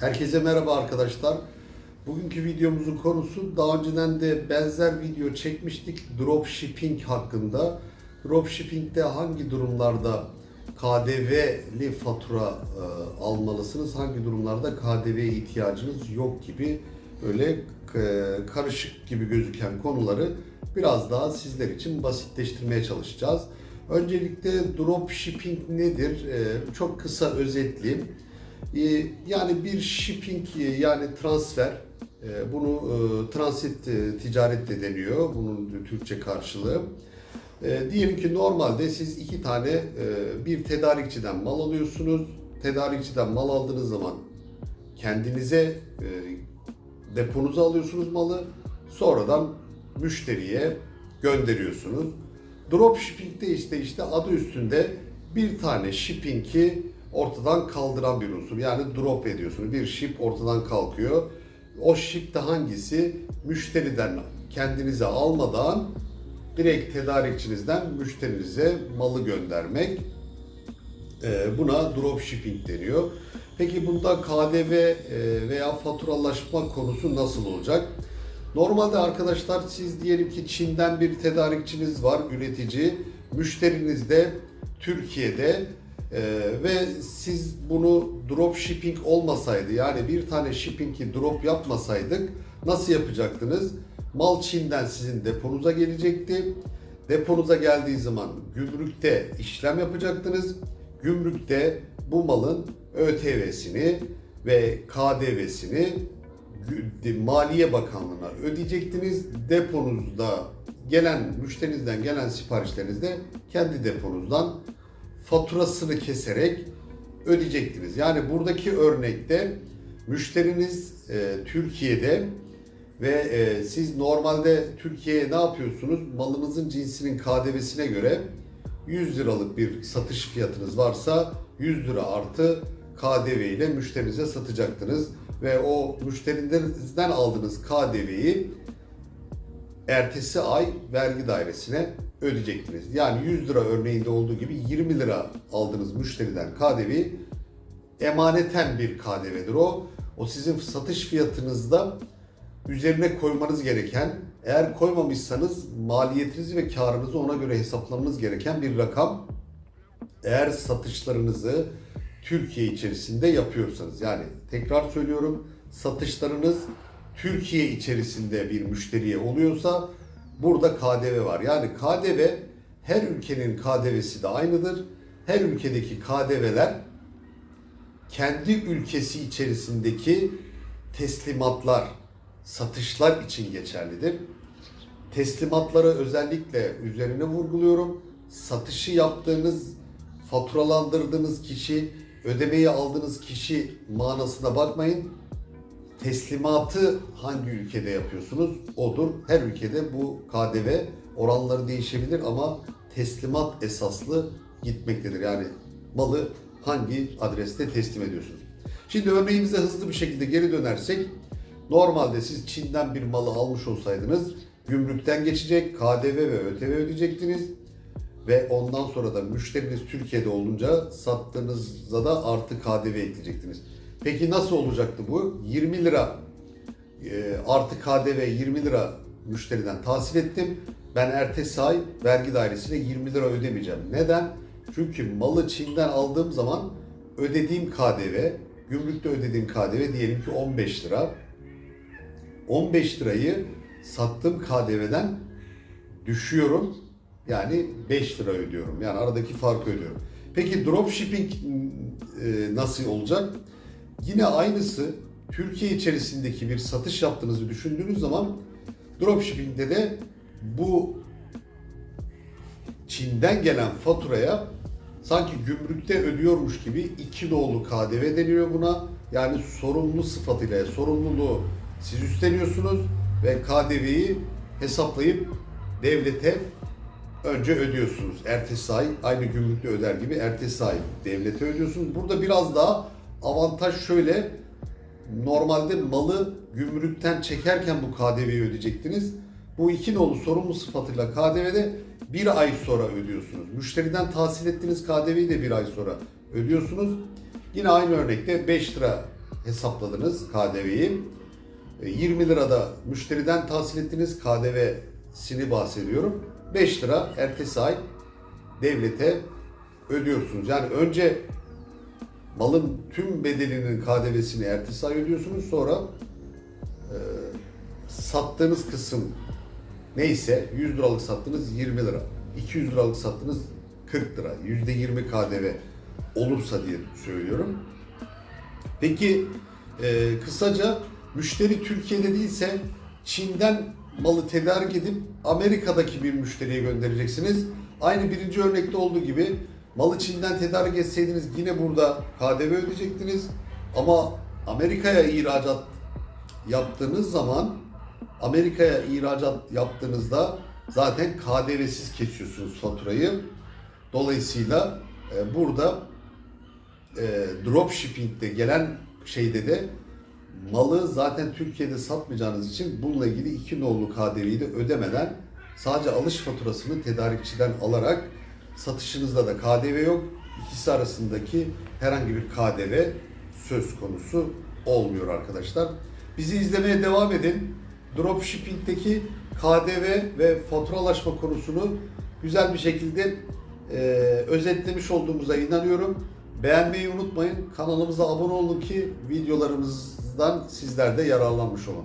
Herkese merhaba arkadaşlar. Bugünkü videomuzun konusu daha önceden de benzer video çekmiştik dropshipping hakkında. Dropshipping'de hangi durumlarda KDV'li fatura e, almalısınız, hangi durumlarda KDV'ye ihtiyacınız yok gibi böyle e, karışık gibi gözüken konuları biraz daha sizler için basitleştirmeye çalışacağız. Öncelikle dropshipping nedir? E, çok kısa özetleyeyim. Ee, Yani bir shipping yani transfer e, bunu e, transit e, ticaret de deniyor bunun Türkçe karşılığı. Diyelim ki normalde siz iki tane bir tedarikçiden mal alıyorsunuz. Tedarikçiden mal aldığınız zaman kendinize deponuza alıyorsunuz malı. Sonradan müşteriye gönderiyorsunuz. Dropshipping de işte işte adı üstünde bir tane shipping'i ortadan kaldıran bir unsur. Yani drop ediyorsunuz. Bir ship ortadan kalkıyor. O ship de hangisi? Müşteriden kendinize almadan direkt tedarikçinizden müşterinize malı göndermek. Ee, Buna dropshipping deniyor. Peki bunda KDV e, veya faturalaşma konusu nasıl olacak? Normalde arkadaşlar siz diyelim ki Çin'den bir tedarikçiniz var, üretici. Müşteriniz de Türkiye'de e, ve siz bunu dropshipping olmasaydı yani bir tane shipping'i drop yapmasaydık nasıl yapacaktınız? Mal Çin'den sizin deponuza gelecekti. Deponuza geldiği zaman gümrükte işlem yapacaktınız. Gümrükte bu malın ÖTV'sini ve KDV'sini Maliye Bakanlığı'na ödeyecektiniz. Deponuzda gelen müşterinizden gelen siparişlerinizde kendi deponuzdan faturasını keserek ödeyecektiniz. Yani buradaki örnekte müşteriniz e, Türkiye'de ve e, siz normalde Türkiye'ye ne yapıyorsunuz? Malınızın cinsinin KDV'sine göre 100 liralık bir satış fiyatınız varsa 100 lira artı KDV ile müşterinize satacaktınız ve o müşterinizden aldığınız KDV'yi ertesi ay vergi dairesine ödeyecektiniz. Yani 100 lira örneğinde olduğu gibi 20 lira aldığınız müşteriden KDV'yi emaneten bir KDV'dir o. O sizin satış fiyatınızda üzerine koymanız gereken, eğer koymamışsanız maliyetinizi ve karınızı ona göre hesaplamanız gereken bir rakam. Eğer satışlarınızı Türkiye içerisinde yapıyorsanız yani tekrar söylüyorum satışlarınız Türkiye içerisinde bir müşteriye oluyorsa burada KDV var. Yani KDV her ülkenin KDV'si de aynıdır. Her ülkedeki KDV'ler kendi ülkesi içerisindeki teslimatlar, satışlar için geçerlidir. Teslimatları özellikle üzerine vurguluyorum. Satışı yaptığınız, faturalandırdığınız kişi, ödemeyi aldığınız kişi manasına bakmayın. Teslimatı hangi ülkede yapıyorsunuz odur. Her ülkede bu KDV oranları değişebilir ama teslimat esaslı gitmektedir. Yani malı hangi adreste teslim ediyorsunuz. Şimdi örneğimize hızlı bir şekilde geri dönersek normalde siz Çin'den bir malı almış olsaydınız gümrükten geçecek, KDV ve ÖTV ödeyecektiniz ve ondan sonra da müşteriniz Türkiye'de olunca sattığınızda da artı KDV ekleyecektiniz. Peki nasıl olacaktı bu? 20 lira e, artı KDV 20 lira müşteriden tahsil ettim. Ben ertesi ay vergi dairesine 20 lira ödemeyeceğim. Neden? Çünkü malı Çin'den aldığım zaman ödediğim KDV, gümrükte ödediğim KDV diyelim ki 15 lira. 15 lirayı sattığım KDV'den düşüyorum. Yani 5 lira ödüyorum. Yani aradaki farkı ödüyorum. Peki dropshipping e, nasıl olacak? Yine aynısı Türkiye içerisindeki bir satış yaptığınızı düşündüğünüz zaman dropshipping'de de bu Çin'den gelen faturaya sanki gümrükte ödüyormuş gibi iki nolu KDV deniyor buna. Yani sorumlu sıfatıyla sorumluluğu siz üstleniyorsunuz ve KDV'yi hesaplayıp devlete önce ödüyorsunuz. Ertesi ay aynı gümrükte öder gibi ertesi ay devlete ödüyorsunuz. Burada biraz daha avantaj şöyle. Normalde malı gümrükten çekerken bu KDV'yi ödeyecektiniz. Bu iki nolu sorumlu sıfatıyla KDV'de bir ay sonra ödüyorsunuz. Müşteriden tahsil ettiğiniz KDV'yi de bir ay sonra ödüyorsunuz. Yine aynı örnekte 5 lira hesapladınız KDV'yi. E, 20 lirada müşteriden tahsil ettiniz KDV'sini bahsediyorum. 5 lira ertesi ay devlete ödüyorsunuz. Yani önce malın tüm bedelinin KDV'sini ertesi ay ödüyorsunuz. Sonra e, sattığınız kısım neyse 100 liralık sattınız 20 lira. 200 liralık sattınız 40 lira. %20 KDV olursa diye söylüyorum. Peki e, kısaca müşteri Türkiye'de değilse Çin'den malı tedarik edip Amerika'daki bir müşteriye göndereceksiniz. Aynı birinci örnekte olduğu gibi malı Çin'den tedarik etseydiniz yine burada KDV ödeyecektiniz. Ama Amerika'ya ihracat yaptığınız zaman Amerika'ya ihracat yaptığınızda zaten KDV'siz kesiyorsunuz faturayı. Dolayısıyla e, burada e, dropshipping'de gelen şeyde de malı zaten Türkiye'de satmayacağınız için bununla ilgili iki nolu KDV'yi de ödemeden sadece alış faturasını tedarikçiden alarak satışınızda da KDV yok. İkisi arasındaki herhangi bir KDV söz konusu olmuyor arkadaşlar. Bizi izlemeye devam edin. Dropshipping'deki KDV ve faturalaşma konusunu güzel bir şekilde e, özetlemiş olduğumuza inanıyorum. Beğenmeyi unutmayın. Kanalımıza abone olun ki videolarımızdan sizler de yararlanmış olun.